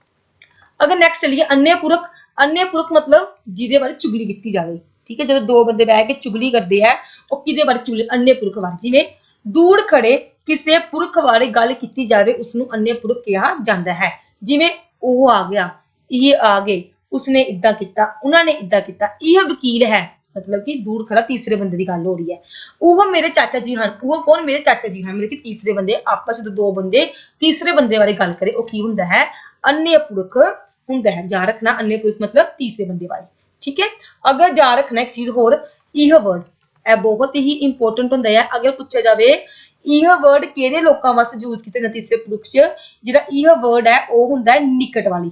ਅਗਰ ਨੈਕਸਟ ਚਲੀਏ ਅੰਨੇ ਪੁਰਖ ਅੰਨ੍ਯ ਪੁਰਖ ਮਤਲਬ ਜਿਹਦੇ ਬਾਰੇ ਚੁਗਲੀ ਕੀਤੀ ਜਾਵੇ। ਠੀਕ ਹੈ, ਜਦੋਂ ਦੋ ਬੰਦੇ ਬਹਿ ਕੇ ਚੁਗਲੀ ਕਰਦੇ ਆ, ਉਹ ਕਿਹਦੇ ਬਾਰੇ ਚੁਗਲੀ ਅੰਨੇ ਪੁਰਖ ਬਾਰੇ ਜਿਵੇਂ ਦੂੜ ਖੜੇ ਕਿਸੇ ਪੁਰਖ ਬਾਰੇ ਗੱਲ ਕੀਤੀ ਜਾਵੇ ਉਸ ਨੂੰ ਅੰਨੇ ਪੁਰਖ ਕਿਹਾ ਜਾਂਦਾ ਹੈ। ਜਿਵੇਂ ਉਹ ਆ ਗਿਆ, ਇਹ ਆ ਗਏ, ਉਸਨੇ ਇਦਾਂ ਕੀਤਾ, ਉਹਨਾਂ ਨੇ ਇਦਾਂ ਕੀਤਾ, ਇਹ ਵਕੀਲ ਹੈ। ਮਤਲਬ ਕਿ ਦੂਰ ਖੜਾ ਤੀਸਰੇ ਬੰਦੇ ਦੀ ਗੱਲ ਹੋ ਰਹੀ ਹੈ। ਉਹ ਮੇਰੇ ਚਾਚਾ ਜੀ ਹਨ, ਉਹ ਕੌਣ? ਮੇਰੇ ਚਾਚਾ ਜੀ ਹਨ। ਮਤਲਬ ਕਿ ਤੀਸਰੇ ਬੰਦੇ, ਆਪਸ ਵਿੱਚ ਦੋ ਬੰਦੇ, ਤੀਸਰੇ ਬੰਦੇ ਬਾਰੇ ਗੱਲ ਕਰੇ, ਉਹ ਕੀ ਹੁੰਦਾ ਹੈ? ਅੰਨੇ ਪੁਰਖ ਹੁੰਦਾ ਹੈ। ਜਾ ਰੱਖਣਾ ਅੰਨੇ ਪੁਰਖ ਮਤਲਬ ਤੀਸਰੇ ਬੰਦੇ ਬਾਰੇ। ਠੀਕ ਹੈ? ਅਗਰ ਯਾਦ ਰੱਖਣਾ ਇੱਕ ਚੀਜ਼ ਹੋਰ, ਇਹ ਵਰਡ ਇਹ ਬਹੁਤ ਹੀ ਇੰਪੋਰਟੈਂਟ ਹੁੰਦਾ ਹੈ, ਅਗਰ ਪੁੱਛਿਆ ਜਾਵੇ, ਇਹ ਵਰਡ ਕਿਹੜੇ ਲੋਕਾਂ ਵਾਸਤੇ ਯੂਜ਼ ਕੀਤੇ ਜਾਂਦੇ ਤੀਸਰੇ ਪੁਰਖ 'ਚ? ਜਿਹੜਾ ਇਹ ਵਰਡ ਹੈ, ਉਹ ਹੁੰਦਾ ਹੈ ਨਿਕਟ ਵਾਲੀ।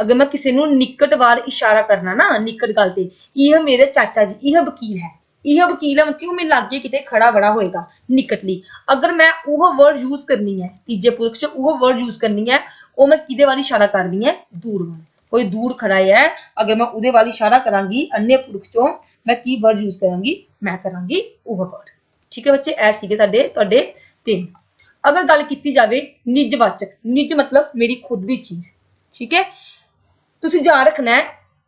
ਅਗਰ ਮੈਂ ਕਿਸੇ ਨੂੰ ਨਿਕਟ ਵੱਲ ਇਸ਼ਾਰਾ ਕਰਨਾ ਨਾ, ਨਿਕਟ ਗੱਲ ਤੇ, ਇਹ ਮੇਰੇ ਚਾਚਾ ਜੀ, ਇਹ ਵਕੀਲ ਹੈ। ਇਹ ਵਕੀਲ ਹੈ, ਮਤਲਬ ਕਿ ਉਹ ਮੇਰੇ ਲਾਗੇ ਕਿਤੇ ਖੜਾ ਖੜਾ ਹੋਏਗਾ ਨਿਕਟਲੀ ਅਗਰ ਮੈਂ ਉਹ ਵਰਡ ਯੂਜ਼ ਕਰਨੀ ਹੈ, ਤੀਜੇ ਪੁਰਖ 'ਚ ਉਹ ਵਰਡ ਯੂਜ਼ ਕਰਨੀ ਹੈ, ਉਹ ਮੈਂ ਕਿਹਦੇ ਵੱਲ ਇਸ਼ਾਰਾ ਕਰਨੀ ਹੈ? ਦੂਰ ਵੱਲ। ਕੋਈ ਦੂਰ ਖੜਾ ਹੈ, ਅਗਰ ਮੈਂ ਉਹਦੇ ਵੱਲ ਇਸ਼ਾਰਾ ਕਰਾਂਗੀ ਅੰਨੇ ਪੁਰਖ 'ਚੋਂ, ਮੈਂ ਕੀ ਵਰਡ ਯੂਜ਼ ਕਰਾਂਗੀ? ਮੈਂ ਕਰਾਂਗੀ ਉਹ ਵਰਡ ਠੀਕ ਹੈ ਬੱਚੇ ਐ ਸੀਗੇ ਸਾਡੇ, ਤੁਹਾਡੇ ਤਿੰਨ। ਅਗਰ ਗੱਲ ਕੀਤੀ ਜਾਵੇ ਨਿਜਵਾਚਕ ਨਿਜ ਮਤਲਬ ਮੇਰੀ ਖੁਦ ਦੀ ਚੀਜ਼। ਠੀਕ ਹੈ? ਤੁਸੀਂ ਯਾਦ ਰੱਖਣਾ ਹੈ,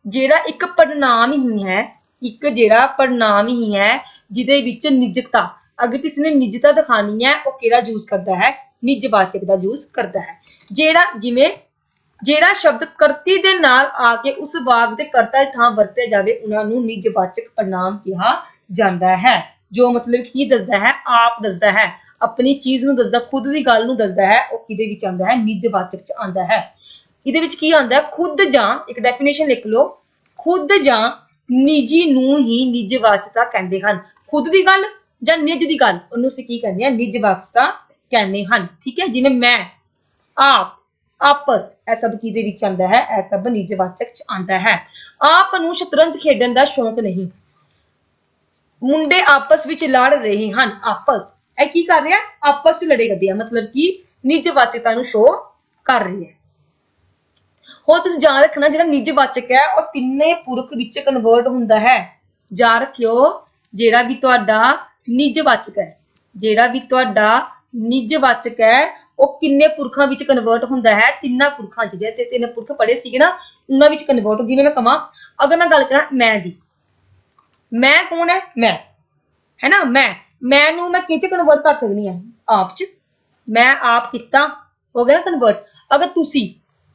ਜਿਹੜਾ ਇੱਕ ਪੜਨਾਮ ਹੀ ਹੈ, ਇੱਕ ਜਿਹੜਾ ਪੜਨਾਮ ਹੀ ਹੈ, ਜਿਹਦੇ ਵਿੱਚ ਨਿਜਤਾ, ਅਗਰ ਕਿਸੇ ਨੇ ਨਿਜਤਾ ਦਿਖਾਣੀ ਹੈ, ਉਹ ਕਿਹੜਾ ਯੂਜ਼ ਕਰਦਾ ਹੈ? ਨਿਜਵਾਚਕ ਦਾ ਯੂਜ਼ ਕਰਦਾ ਹੈ। ਜਿਹੜਾ ਜਿਵੇਂ ਜਿਹੜਾ ਸ਼ਬਦ ਕਰਤੀ ਦੇ ਨਾਲ ਆ ਕੇ ਉਸ ਵਾਕ ਦੇ ਕਰਤਾ ਦੀ ਥਾਂ ਵਰਤੇ ਜਾਵੇ, ਉਹਨਾਂ ਨੂੰ ਨਿਜਵਾਚਕ ਪੜਨਾਮ ਕਿਹਾ ਜਾਂਦਾ ਹੈ, ਜੋ ਮਤਲਬ ਕੀ ਦੱਸਦਾ ਹੈ, ਆਪ ਦੱਸਦਾ ਹੈ, ਆਪਣੀ ਚੀਜ਼ ਨੂੰ ਦੱਸਦਾ, ਖੁਦ ਦੀ ਗੱਲ ਨੂੰ ਦੱਸਦਾ ਹੈ, ਉਹ ਕਿਹਦੇ ਵਿੱਚ ਆਉਂਦਾ ਹੈ? ਨਿਜਵਾਚਕ ਚ ਆਉਂਦਾ ਹੈ। ਇਹਦੇ ਵਿੱਚ ਕੀ ਆਉਂਦਾ ਹੈ? ਖੁਦ ਜਾਂ, ਇੱਕ ਡੈਫੀਨੇਸ਼ਨ ਲਿਖ ਲਓ, ਖੁਦ ਜਾਂ ਨਿੱਜੀ ਨੂੰ ਹੀ ਨਿਜਵਾਚਕਤਾ ਕਹਿੰਦੇ ਹਨ। ਖੁਦ ਦੀ ਗੱਲ ਜਾਂ ਨਿੱਜ ਦੀ ਗੱਲ, ਉਹਨੂੰ ਅਸੀਂ ਕੀ ਕਹਿੰਦੇ ਆ ਨਿਜਵਾਚਕਤਾ ਕਹਿੰਦੇ ਹਨ। ਠੀਕ ਹੈ, ਜਿਵੇਂ ਮੈਂ, ਆਪ ਆਪਸ, ਇਹ ਸਭ ਕਿਹਦੇ ਵਿੱਚ ਆਉਂਦਾ ਹੈ? ਇਹ ਸਭ ਨਿਜਵਾਚਕ ਚ ਆਉਂਦਾ ਹੈ। ਆਪ ਨੂੰ ਸ਼ਤਰੰਜ ਖੇਡਣ ਦਾ ਸ਼ੌਂਕ ਨਹੀਂ। ਮੁੰਡੇ ਆਪਸ ਵਿੱਚ ਲੜ ਰਹੇ ਹਨ, ਆਪਸ। ਇਹ ਕੀ ਕਰ ਰਿਹਾ? ਆਪਸ ਵਿੱਚ ਲੜੇ ਕਰਦੇ ਆ, ਮਤਲਬ ਕਿ ਨਿਜਵਾਚਕਤਾ ਨੂੰ ਸ਼ੋ ਕਰ ਰਹੀ ਹੈ। ਹੋਰ ਤੁਸੀਂ ਜਾਣ ਰੱਖਣਾ, ਜਿਹੜਾ ਨਿਜਵਾਚਕ ਹੈ, ਉਹ ਤਿੰਨੇ ਪੁਰਖ ਵਿੱਚ ਕਨਵਰਟ ਹੁੰਦਾ ਹੈ। ਜਾ ਰੱਖਿਓ, ਜਿਹੜਾ ਵੀ ਤੁਹਾਡਾ ਨਿਜਵਾਚਕ ਹੈ, ਜਿਹੜਾ ਵੀ ਤੁਹਾਡਾ ਨਿਜਵਾਚਕ ਹੈ ਉਹ ਕਿੰਨੇ ਪੁਰਖਾਂ ਵਿੱਚ ਕਨਵਰਟ ਹੁੰਦਾ ਹੈ, ਤਿੰਨਾਂ ਪੁਰਖਾਂ 'ਚ ਜੇ ਤਿੰਨ ਪੁਰਖ ਪੜੇ ਸੀਗੇ ਨਾ, ਉਹਨਾਂ ਵਿੱਚ ਕਨਵਰਟ ਜਿਵੇਂ ਮੈਂ ਕਹਾਂ ਅਗਰ ਮੈਂ ਗੱਲ ਕਰਾਂ ਮੈਂ ਦੀ, ਮੈਂ ਕੌਣ ਹੈ? ਮੈਂ ਹੈ ਨਾ ਮੈਂ ਮੈਂ ਨੂੰ ਮੈਂ ਕਿਹ 'ਚ ਕਨਵਰਟ ਕਰ ਸਕਦੀ ਹਾਂ? ਆਪ 'ਚ। ਮੈਂ ਆਪ ਕੀਤਾ, ਹੋ ਗਿਆ ਨਾ ਕਨਵਰਟ ਅਗਰ ਤੁਸੀਂ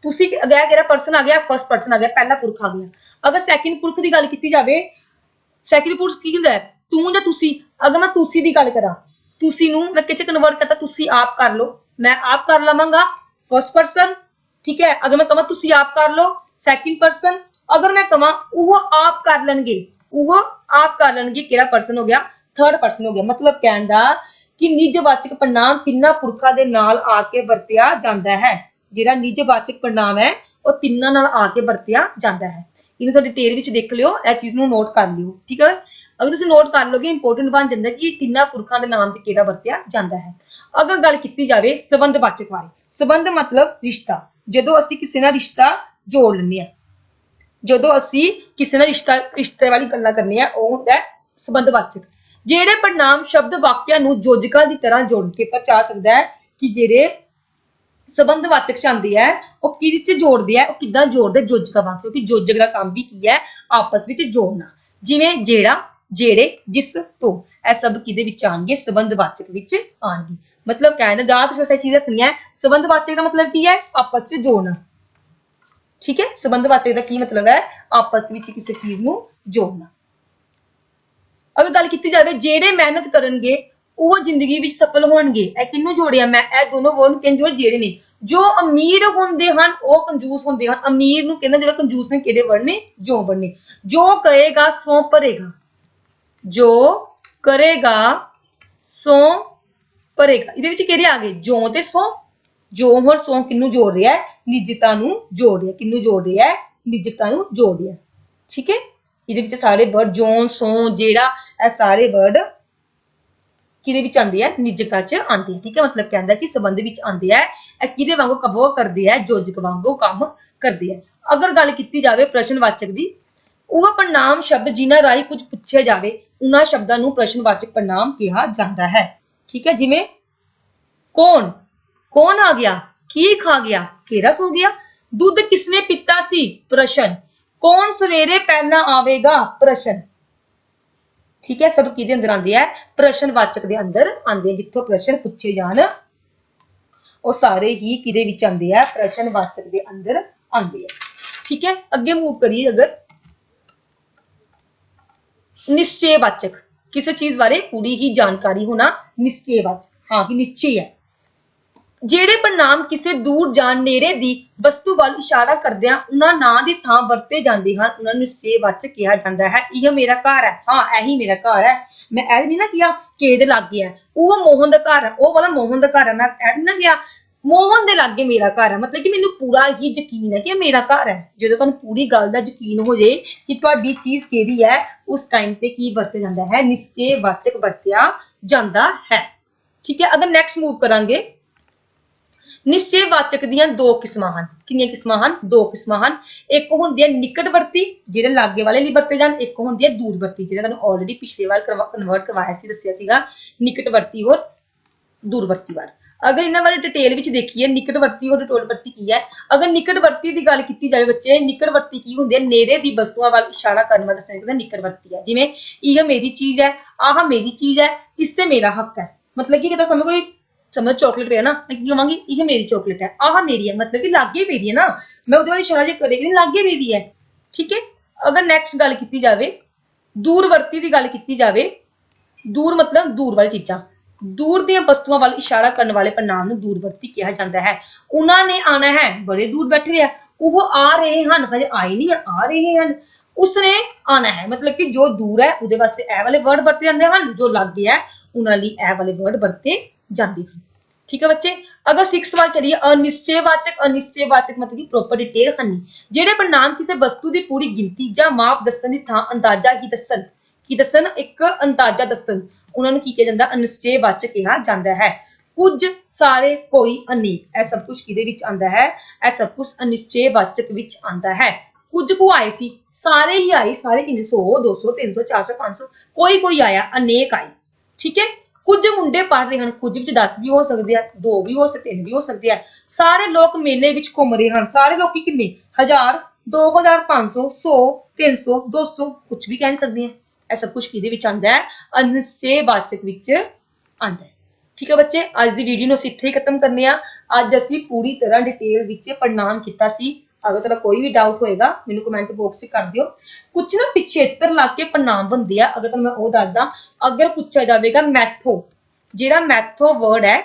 ਤੁਸੀਂ ਅਗਰ ਕਿਹੜਾ ਪਰਸਨ ਆ ਗਿਆ ਫਸਟ ਪਰਸਨ ਆ ਗਿਆ, ਪਹਿਲਾ ਪੁਰਖ ਆ ਗਿਆ। ਅਗਰ ਸੈਕਿੰਡ ਪੁਰਖ ਦੀ ਗੱਲ ਕੀਤੀ ਜਾਵੇ ਸੈਕਿੰਡ ਪੁਰਖ ਕੀ ਹੁੰਦਾ ਹੈ? ਤੂੰ ਜਾਂ ਤੁਸੀਂ? ਅਗਰ ਮੈਂ ਤੁਸੀਂ ਦੀ ਗੱਲ ਕਰਾਂ, ਤੁਸੀਂ ਨੂੰ ਮੈਂ ਕਿਹ 'ਚ ਕਨਵਰਟ ਕਰਤਾ? ਤੁਸੀਂ ਆਪ ਕਰ ਲਓ। ਮੈਂ ਆਪ ਕਰ ਲਵਾਂਗਾ ਫਸਟ ਪਰਸਨ ਠੀਕ ਹੈ ਅਗਰ ਮੈਂ ਕਹਾਂ ਤੁਸੀਂ ਆਪ ਕਰ ਲਓ ਸੈਕਿੰਡ ਪਰਸਨ ਅਗਰ ਮੈਂ ਕਹਾਂ ਉਹ ਆਪ ਕਰ ਲੈਣਗੇ ਉਹ ਆਪ ਕਰ ਲੈਣਗੇ ਕਿਹੜਾ ਪਰਸਨ ਹੋ ਗਿਆ ਥਰਡ ਪਰਸਨ ਹੋ ਗਿਆ ਮਤਲਬ ਕਹਿਣ ਦਾ ਕਿ ਨਿਜਵਾਚਕ ਪੜਨਾਮ ਤਿੰਨਾਂ ਪੁਰਖਾਂ ਦੇ ਨਾਲ ਆ ਕੇ ਵਰਤਿਆ ਜਾਂਦਾ ਹੈ ਜਿਹੜਾ ਨਿਜਵਾਚਕ ਪੜਨਾਮ ਹੈ ਉਹ ਤਿੰਨਾਂ ਨਾਲ ਆ ਕੇ ਵਰਤਿਆ ਜਾਂਦਾ ਹੈ ਇਹਨੂੰ ਤੁਹਾਡੇ ਡਿਟੇਲ ਵਿੱਚ ਦੇਖ ਲਿਓ ਇਹ ਚੀਜ਼ ਨੂੰ ਨੋਟ ਕਰ ਲਿਓ ਠੀਕ ਹੈ ਅਗਰ ਤੁਸੀਂ ਨੋਟ ਕਰ ਲੋਗੇ ਇੰਪੋਰਟੈਂਟ ਬਣ ਜਾਂਦਾ ਕਿ ਇਹ ਤਿੰਨਾਂ ਪੁਰਖਾਂ ਦੇ ਨਾਮ ਤੇ ਕਿਹੜਾ ਵਰਤਿਆ ਜਾਂਦਾ ਹੈ ਅਗਰ ਗੱਲ ਕੀਤੀ ਜਾਵੇ ਸੰਬੰਧਵਾਚਕ ਬਾਰੇ, ਸੰਬੰਧ ਮਤਲਬ ਰਿਸ਼ਤਾ। ਜਦੋਂ ਅਸੀਂ ਕਿਸੇ ਨਾਲ ਰਿਸ਼ਤਾ ਜੋੜ ਲੈਂਦੇ ਹਾਂ, ਜਦੋਂ ਅਸੀਂ ਕਿਸੇ ਨਾਲ ਰਿਸ਼ਤਾ, ਰਿਸ਼ਤੇ ਵਾਲੀ ਗੱਲਾਂ ਕਰਨੀਆਂ, ਉਹ ਹੁੰਦਾ ਹੈ ਸੰਬੰਧਵਾਚਕ ਜਿਹੜੇ ਪੜਨਾਮ ਸ਼ਬਦ ਵਾਕਿਆ ਨੂੰ ਜੋਜਕਾਂ ਦੀ ਤਰ੍ਹਾਂ ਜੋੜ ਕੇ ਪਹੁੰਚਾ ਸਕਦਾ ਹੈ ਕਿ ਜਿਹੜੇ ਸੰਬੰਧਵਾਚਕ ਚਾਹੁੰਦੀ ਹੈ, ਉਹ ਕਿਹਦੇ ਚ ਜੋੜਦੇ ਆ ਉਹ ਕਿੱਦਾਂ ਜੋੜਦੇ ਜੋਜਕਾਂ ਵਾਂਗ, ਕਿਉਂਕਿ ਜੋਜਕ ਦਾ ਕੰਮ ਵੀ ਕੀ ਹੈ, ਆਪਸ ਵਿੱਚ ਜੋੜਨਾ। ਜਿਵੇਂ ਜਿਹੜਾ, ਜਿਹੜੇ, ਜਿਸ ਤੋਂ, ਇਹ ਸਭ ਕਿਹਦੇ ਵਿੱਚ ਆਣਗੇ ਸੰਬੰਧਵਾਚਕ ਵਿੱਚ ਆਣਗੇ ਮਤਲਬ ਕਹਿੰਦਾ ਜਾਂ ਤੁਸੀਂ ਐਸੀ ਚੀਜ਼ ਰੱਖਣੀ ਹੈ ਸੰਬੰਧਵਾਚਕ ਦਾ ਮਤਲਬ ਕੀ ਹੈ? ਆਪਸ ਵਿੱਚ ਜੋੜਨਾ। ਠੀਕ ਹੈ? ਸੰਬੰਧ ਵਾਚਕ ਦਾ ਕੀ ਮਤਲਬ ਹੈ? ਆਪਸ ਵਿੱਚ ਕਿਸੇ ਚੀਜ਼ ਨੂੰ ਜੋੜਨਾ। ਅਗਰ ਗੱਲ ਕੀਤੀ ਜਾਵੇ, ਜਿਹੜੇ ਮਿਹਨਤ ਕਰਨਗੇ, ਉਹ ਜ਼ਿੰਦਗੀ ਵਿੱਚ ਸਫਲ ਹੋਣਗੇ। ਇਹ ਕਿਹਨੂੰ ਜੋੜਿਆ? ਮੈਂ ਇਹ ਦੋਨੋਂ ਵਰਡ ਨੂੰ ਜੋੜ, ਜਿਹੜੇ ਨੇ। ਜੋ ਅਮੀਰ ਹੁੰਦੇ ਹਨ, ਉਹ ਕੰਜੂਸ ਹੁੰਦੇ ਹਨ। ਅਮੀਰ ਨੂੰ ਕਹਿੰਦਾ ਜਿਹੜਾ ਕੰਜੂਸ ਨੇ, ਕਿਹੜੇ ਵਰਡ ਨੇ? ਜੋ ਵਰਡ ਨੇ। ਜੋ ਕਹੇਗਾ ਸੋ ਭਰੇਗਾ। ਜੋ ਕਰੇਗਾ, ਸੋ ਭਰੇਗਾ। ਇਹਦੇ ਵਿੱਚ ਕਿਹੜੇ ਆ ਗਏ? ਜੋ ਤੇ ਸੋਂ। ਜੋ ਹੋਰ ਸੋਂ ਕਿੰਨੂੰ ਜੋੜ ਰਿਹਾ ਹੈ? ਨਿਜਤਾ ਨੂੰ ਜੋੜ ਰਿਹਾ ਕਿੰਨੂੰ ਜੋੜ ਰਿਹਾ ਹੈ? ਨਿਜਤਾ ਨੂੰ ਜੋੜ ਰਿਹਾ ਠੀਕ ਹੈ? ਇਹਦੇ ਵਿੱਚ ਸਾਰੇ ਵਰਡ ਜੋਨ ਸੋਂ, ਜਿਹੜਾ, ਇਹ ਸਾਰੇ ਵਰਡ ਕਿਹਦੇ ਵਿੱਚ ਆਉਂਦੇ ਆ? ਨਿਜਤਾ ਚ ਆਉਂਦੇ ਆ। ਠੀਕ ਹੈ? ਮਤਲਬ ਕਹਿੰਦਾ ਕਿ ਸੰਬੰਧ ਵਿੱਚ ਆਉਂਦੇ ਆ। ਇਹ ਕਿਹਦੇ ਵਾਂਗੂ ਕਬੋ ਕਰਦੇ ਆ? ਜੋਜਕ ਵਾਂਗੂ ਕੰਮ ਕਰਦੇ ਆ। ਅਗਰ ਗੱਲ ਕੀਤੀ ਜਾਵੇ ਪ੍ਰਸ਼ਨਵਾਚਕ ਦੀ, ਉਹ ਪ੍ਰਣਾਮ ਸ਼ਬਦ ਜਿਨ੍ਹਾਂ ਰਾਹੀਂ ਕੁਝ ਪੁੱਛਿਆ ਜਾਵੇ, ਉਹਨਾਂ ਸ਼ਬਦਾਂ ਨੂੰ ਪ੍ਰਸ਼ਨਵਾਚਕ ਪ੍ਰਣਾਮ ਕਿਹਾ ਜਾਂਦਾ ਹੈ। ਠੀਕ ਹੈ, ਜਿਵੇਂ ਕੌਣ? ਕੌਣ ਆ ਗਿਆ? ਕੀ ਖਾ ਗਿਆ? ਕਿਹੜਾ ਸੋ ਗਿਆ? ਦੁੱਧ ਕਿਸਨੇ ਪੀਤਾ ਸੀ? ਪ੍ਰਸ਼ਨ। ਕੌਣ ਸਵੇਰੇ ਪਹਿਲਾਂ ਆਵੇਗਾ? ਪ੍ਰਸ਼ਨ। ਠੀਕ ਹੈ, ਸਭ ਕਿਹਦੇ ਅੰਦਰ ਆਉਂਦੇ ਆ? ਪ੍ਰਸ਼ਨਵਾਚਕ ਦੇ ਅੰਦਰ ਆਉਂਦੇ ਆ, ਜਿੱਥੋਂ ਪ੍ਰਸ਼ਨ ਪੁੱਛੇ ਜਾਣ। ਉਹ ਸਾਰੇ ਹੀ ਕਿਹਦੇ ਵਿੱਚ ਆਉਂਦੇ ਆ? ਪ੍ਰਸ਼ਨਵਾਚਕ ਦੇ ਅੰਦਰ ਆਉਂਦੇ ਆ। ਠੀਕ ਹੈ, ਅੱਗੇ ਮੂਵ ਕਰੀਏ ਅਗਰ। ਨਿਸ਼ਚੈਵਾਚਕ ਕਿਸੇ ਚੀਜ਼ ਬਾਰੇ ਪੂਰੀ ਹੀ ਜਾਣਕਾਰੀ ਹੋਣਾ ਨਿਸ਼ਚੈਵਾਚਕ ਹਾਂ ਕਿ ਨਿਸ਼ਚੈ ਹੈ। ਜਿਹੜੇ ਪਰਿਣਾਮ ਕਿਸੇ ਦੂਰ ਜਾਂ ਨੇੜੇ ਦੀ ਵਸਤੂ ਵੱਲ ਇਸ਼ਾਰਾ ਕਰਦਿਆਂ ਉਹਨਾਂ ਨਾਂ ਦੀ ਥਾਂ ਵਰਤੇ ਜਾਂਦੇ ਹਨ, ਉਹਨਾਂ ਨੂੰ ਨਿਸ਼ਚੈਵਾਚਕ ਕਿਹਾ ਜਾਂਦਾ ਹੈ, ਇਹ ਮੇਰਾ ਘਰ ਹੈ। ਹਾਂ, ਇਹੀ ਮੇਰਾ ਘਰ ਹੈ। ਮੈਂ ਇਹ ਨਹੀਂ ਨਾ ਕਿਹਾ ਕਿ ਇਹਦੇ ਲਾਗੇ ਹੈ ਉਹ ਮੋਹਨ ਦਾ ਘਰ ਹੈ, ਉਹ ਵਾਲਾ ਮੋਹਨ ਦਾ ਘਰ ਹੈ। ਮੈਂ ਇਹ ਨੀ ਨਾ ਗਿਆ ਮੋਹਨ ਦੇ ਲਾਗੇ ਮੇਰਾ ਘਰ ਹੈ ਮਤਲਬ ਕਿ ਮੈਨੂੰ ਪੂਰਾ ਹੀ ਯਕੀਨ ਹੈ ਕਿ ਇਹ ਮੇਰਾ ਘਰ ਹੈ। ਜਦੋਂ ਤੁਹਾਨੂੰ ਪੂਰੀ ਗੱਲ ਦਾ ਯਕੀਨ ਹੋ ਜੇ ਕਿ ਤੁਹਾਡੀ ਚੀਜ਼ ਕਿਹੜੀ ਹੈ, ਉਸ ਟਾਈਮ ਤੇ ਕੀ ਵਰਤਿਆ ਜਾਂਦਾ ਹੈ, ਨਿਸ਼ਚੈਵਾਚਕ ਵਰਤਿਆ ਜਾਂਦਾ ਹੈ। ਠੀਕ ਹੈ, ਅਗਰ ਨੈਕਸਟ ਮੂਵ ਕਰਾਂਗੇ। ਨਿਸ਼ਚੈਵਾਚਕ ਦੀਆਂ ਦੋ ਕਿਸਮਾਂ ਹਨ। ਕਿੰਨੀਆਂ ਕਿਸਮਾਂ ਹਨ? ਦੋ ਕਿਸਮਾਂ ਹਨ। ਇੱਕ ਹੁੰਦੀ ਹੈ ਨਿਕਟਵਰਤੀ, ਜਿਹੜੇ ਲਾਗੇ ਵਾਲੇ ਲਈ ਵਰਤੇ ਜਾਣ। ਇੱਕ ਹੁੰਦੀ ਹੈ ਦੂਰਵਰਤੀ ਜਿਹੜਾ ਤੁਹਾਨੂੰ ਆਲਰੇਡੀ ਪਿਛਲੇ ਵਾਰ ਕਨਵਰਟ ਕਰਵਾਇਆ ਸੀ, ਦੱਸਿਆ ਸੀਗਾ। ਨਿਕਟਵਰਤੀ ਹੋਰ ਦੂਰਵਰਤੀ ਵਾਰ। ਅਗਰ ਇਹਨਾਂ ਬਾਰੇ ਡਿਟੇਲ ਵਿੱਚ ਦੇਖੀਏ, ਨਿਕਟਵਰਤੀ ਔਰ ਦੂਰਵਰਤੀ ਕੀ ਹੈ? ਅਗਰ ਨਿਕਟਵਰਤੀ ਦੀ ਗੱਲ ਕੀਤੀ ਜਾਵੇ ਬੱਚੇ, ਨਿਕਟਵਰਤੀ ਕੀ ਹੁੰਦੀ ਹੈ? ਨੇੜੇ ਦੀ ਵਸਤੂਆਂ ਵੱਲ ਇਸ਼ਾਰਾ ਕਰਨ ਵਾਲਾ ਦੱਸਣਾ ਕਿ ਨਿਕਟਵਰਤੀ ਹੈ। ਜਿਵੇਂ, ਇਹ ਮੇਰੀ ਚੀਜ਼ ਹੈ, ਆਹ ਮੇਰੀ ਚੀਜ਼ ਹੈ, ਇਸ ਤੇ ਮੇਰਾ ਹੱਕ ਹੈ। ਮਤਲਬ ਕਿ ਕਿਤਾ ਸਮਝ ਕੋਈ, ਸਮਝ ਚਾਕਲੇਟ ਹੈ ਨਾ, ਮੈਂ ਕੀ ਕਹਾਂਗੀ ਇਹ ਮੇਰੀ ਚਾਕਲੇਟ ਹੈ, ਆਹ ਮੇਰੀ ਹੈ। ਮਤਲਬ ਕਿ ਲਾਗੇ ਮੇਰੀ ਹੈ ਨਾ, ਮੈਂ ਉਹਦੇ ਵੱਲ ਇਸ਼ਾਰਾ ਜੇ ਕਰੇਗੀ ਲਾਗੇ ਮੇਰੀ ਹੈ। ਠੀਕ ਹੈ? ਅਗਰ ਨੈਕਸਟ ਗੱਲ ਕੀਤੀ ਜਾਵੇ, ਦੂਰਵਰਤੀ ਦੀ ਗੱਲ ਕੀਤੀ ਜਾਵੇ, ਦੂਰ ਮਤਲਬ ਦੂਰ ਵਾਲੀ ਚੀਜ਼ਾਂ। ਦੂਰ ਦੀਆਂ ਵਸਤੂਆਂ ਵੱਲ ਇਸ਼ਾਰਾ ਕਰਨ ਵਾਲੇ ਪ੍ਰਣਾਮ ਨੂੰ ਦੂਰਵਰਤੀ ਕਿਹਾ ਜਾਂਦਾ ਹੈ। ਉਹਨਾਂ ਨੇ ਆਣਾ ਹੈ, ਬੜੇ ਦੂਰ ਬੈਠੇ ਆ। ਉਹ ਆ ਰਹੇ ਹਨ, ਹਜੇ ਆਏ ਨਹੀਂ ਆ ਰਹੇ ਹਨ। ਉਸਨੇ ਆਣਾ ਹੈ, ਮਤਲਬ ਕਿ ਜੋ ਦੂਰ ਹੈ, ਉਹਦੇ ਵਾਸਤੇ ਇਹ ਵਾਲੇ ਵਰਡ ਵਰਤੇ ਜਾਂਦੇ ਹਨ, ਜੋ ਲਾਗੇ ਹੈ, ਉਹਨਾਂ ਲਈ ਇਹ ਵਾਲੇ ਵਰਡ ਵਰਤੇ ਜਾਂਦੇ ਹਨ। ਠੀਕ ਹੈ ਬੱਚੇ? ਅਗਰ 6th ਵਾਰ ਚਲੀਏ, ਅਨਿਸ਼ਚੈਵਾਚਕ ਅਨਿਸ਼ਚੈਵਾਚਕ ਮਤਲਬ ਕਿ ਪ੍ਰੋਪਰ ਡਿਟੇਲ ਹਨ ਜਿਹੜੇ ਪ੍ਰਨਾਮ ਕਿਸੇ ਵਸਤੂ ਦੀ ਪੂਰੀ ਗਿਣਤੀ ਜਾਂ ਮਾਪ ਦੱਸਣ ਦੀ ਥਾਂ ਅੰਦਾਜ਼ਾ ਹੀ ਦੱਸਣ, ਕੀ ਦੱਸਣ? ਇੱਕ ਅੰਦਾਜ਼ਾ ਦੱਸਣ। ਉਹਨਾਂ ਨੂੰ ਕੀ ਕਿਹਾ ਜਾਂਦਾ? ਅਨਿਸ਼ਚੈਵਾਚਕ ਕਿਹਾ ਜਾਂਦਾ ਹੈ। ਕੁਝ ਸਾਰੇ ਕੋਈ ਅਨੇਕ, ਇਹ ਸਭ ਕੁਝ ਕਿਹਦੇ ਵਿੱਚ ਆਂਦਾ ਹੈ? ਇਹ ਸਭ ਕੁਝ ਅਨਿਸ਼ਚੈਵਾਚਕ ਵਿੱਚ ਆਂਦਾ ਹੈ। ਕੁਝ ਕੁ ਆਏ ਸੀ, ਸਾਰੇ ਹੀ ਆਏ, ਸਾਰੇ ਕਿੰਨੇ? 100 200 300 400 500 ਕੋਈ ਕੋਈ ਆਇਆ, ਅਨੇਕ ਆਏ। ਠੀਕ ਹੈ? ਕੁਝ ਮੁੰਡੇ ਪੜ ਰਹੇ ਹਨ, ਕੁਝ ਵਿੱਚ 10 ਵੀ ਹੋ ਸਕਦੇ ਆ, ਦੋ ਵੀ ਹੋ ਸਕਦੇ ਤਿੰਨ ਵੀ ਹੋ ਸਕਦੇ ਆ। ਸਾਰੇ ਲੋਕ ਮੇਲੇ ਵਿੱਚ ਘੁੰਮ ਰਹੇ ਹਨ। ਸਾਰੇ ਲੋਕ ਕਿੰਨੇ? 1000 2000 500 100 300 200 ਕੁਝ ਵੀ ਕਹਿ ਨਹੀਂ ਸਕਦੇ ਆ। ਇਹ ਸਭ ਕੁਝ ਕਿਹਦੇ ਵਿੱਚ ਆਂਦਾ ਹੈ ਅਨਿਸ਼ਚੈਵਾਚਕ ਵਿੱਚ ਆਂਦਾ ਹੈ ਠੀਕ ਹੈ ਬੱਚੇ ਅੱਜ ਦੀ ਵੀਡੀਓ ਨੂੰ ਅਸੀਂ ਇੱਥੇ ਹੀ ਖਤਮ ਕਰਨੇ ਆ ਅੱਜ ਅਸੀਂ ਪੂਰੀ ਤਰ੍ਹਾਂ ਡਿਟੇਲ ਵਿੱਚ ਪ੍ਰਣਾਮ ਕੀਤਾ ਸੀ ਅਗਰ ਤੁਹਾਡਾ ਕੋਈ ਵੀ ਡਾਊਟ ਹੋਏਗਾ ਮੈਨੂੰ ਕਮੈਂਟ ਬਾਕਸ 'ਚ ਕਰ ਦਿਓ ਕੁਝ ਨਾ ਪਿਛੇਤਰ ਲਾ ਕੇ ਪ੍ਰਣਾਮ ਬੰਦੇ ਆ ਅਗਰ ਤੁਹਾਨੂੰ ਮੈਂ ਉਹ ਦੱਸਦਾ ਅਗਰ ਪੁੱਛਿਆ ਜਾਵੇਗਾ ਮੈਥੋ ਜਿਹੜਾ ਮੈਥੋ ਵਰਡ ਹੈ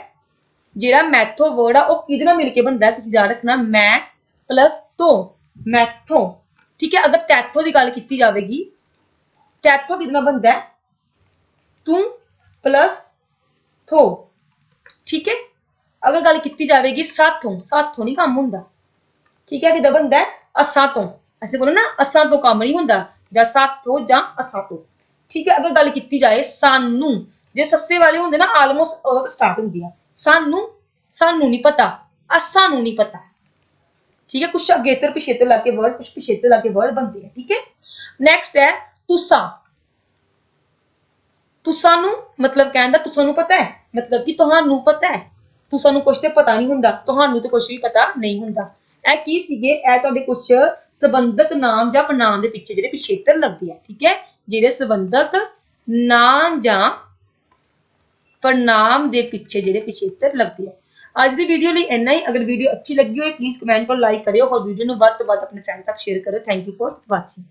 ਜਿਹੜਾ ਮੈਥੋ ਵਰਡ ਆ ਉਹ ਕਿਹਦੇ ਨਾਲ ਮਿਲ ਕੇ ਬਣਦਾ ਤੁਸੀਂ ਯਾਦ ਰੱਖਣਾ ਮੈਂ ਪਲੱਸ ਤੋਂ ਮੈਥੋ ਠੀਕ ਹੈ ਅਗਰ ਤੈਥੋ ਦੀ ਗੱਲ ਕੀਤੀ ਜਾਵੇਗੀ ਤੈਥੋ ਕਿਹਦੇ ਨਾਲ ਬਣਦਾ ਹੈ ਤੂੰ ਪਲੱਸ ਥੋ ਠੀਕ ਹੈ ਅਗਰ ਗੱਲ ਕੀਤੀ ਜਾਵੇਗੀ ਸਾਥੋਂ ਸਾਥੋਂ ਨਹੀਂ ਕੰਮ ਹੁੰਦਾ ਠੀਕ ਹੈ ਕਿਦਾਂ ਬੰਦਾ ਹੈ ਅਸਾਂ ਤੋਂ ਅਸੀਂ ਬੋਲੋ ਨਾ ਅਸਾਂ ਤੋਂ ਕੰਮ ਨਹੀਂ ਹੁੰਦਾ ਜਾਂ ਸਾਥੋਂ ਜਾਂ ਅਸਾਂ ਤੋਂ ਠੀਕ ਹੈ ਅਗਰ ਗੱਲ ਕੀਤੀ ਜਾਏ ਸਾਨੂੰ ਜੇ ਸੱਸੇ ਵਾਲੇ ਹੁੰਦੇ ਨਾ ਆਲਮੋਸਟ ਅ ਤੋਂ ਸਟਾਰਟ ਹੁੰਦੀ ਆ ਸਾਨੂੰ ਸਾਨੂੰ ਨਹੀਂ ਪਤਾ ਅਸਾਂ ਨੂੰ ਨਹੀਂ ਪਤਾ ਠੀਕ ਹੈ ਕੁਛ ਅਗੇਤਰ ਪਿਛੇਤਰ ਲਾ ਕੇ ਵਰਡ ਕੁਛ ਪਿਛੇਤਰ ਲਾ ਕੇ ਵਰਡ ਬਣਦੇ ਆ ਠੀਕ ਹੈ ਨੈਕਸਟ ਹੈ ਤੁਸਾਂ। ਤੁਸਾਂ ਨੂੰ ਮਤਲਬ ਕਹਿੰਦਾ ਤੁਸਾਂ ਨੂੰ ਪਤਾ ਹੈ? ਮਤਲਬ ਕਿ ਤੁਹਾਨੂੰ ਪਤਾ ਹੈ? ਤੁਸਾਂ ਨੂੰ ਕੁਝ ਤੇ ਪਤਾ ਨਹੀਂ ਹੁੰਦਾ। ਤੁਹਾਨੂੰ ਤੇ ਕੁਝ ਵੀ ਪਤਾ ਨਹੀਂ ਹੁੰਦਾ। ਇਹ ਕੀ ਸੀਗੇ? ਇਹ ਤੁਹਾਡੇ ਕੁਝ ਸੰਬੰਧਕ ਨਾਮ ਜਾਂ ਪ੍ਰਨਾਮ ਦੇ ਪਿੱਛੇ ਜਿਹੜੇ ਪਿਛੇਤਰ ਲੱਗਦੇ ਆ, ਠੀਕ ਹੈ? ਜਿਹੜੇ ਸੰਬੰਧਕ ਨਾਮ ਜਾਂ ਪ੍ਰਨਾਮ ਦੇ ਪਿੱਛੇ ਜਿਹੜੇ ਪਿਛੇਤਰ ਲੱਗਦੇ ਆ। ਅੱਜ ਦੀ ਵੀਡੀਓ ਲਈ ਇੰਨਾ ਹੀ। ਅਗਰ ਵੀਡੀਓ ਅੱਛੀ ਲੱਗੀ ਹੋਏ ਪਲੀਜ਼ ਕਮੈਂਟ ਪਰ ਲਾਈਕ ਕਰਿਓ। ਔਰ ਵੀਡੀਓ ਨੂੰ ਵੱਧ ਤੋਂ ਵੱਧ ਆਪਣੇ ਫਰੈਂਡ ਤੱਕ ਸ਼ੇਅਰ ਕਰੋ ਥੈਂਕ ਯੂ ਫॉर ਵਾਚਿੰਗ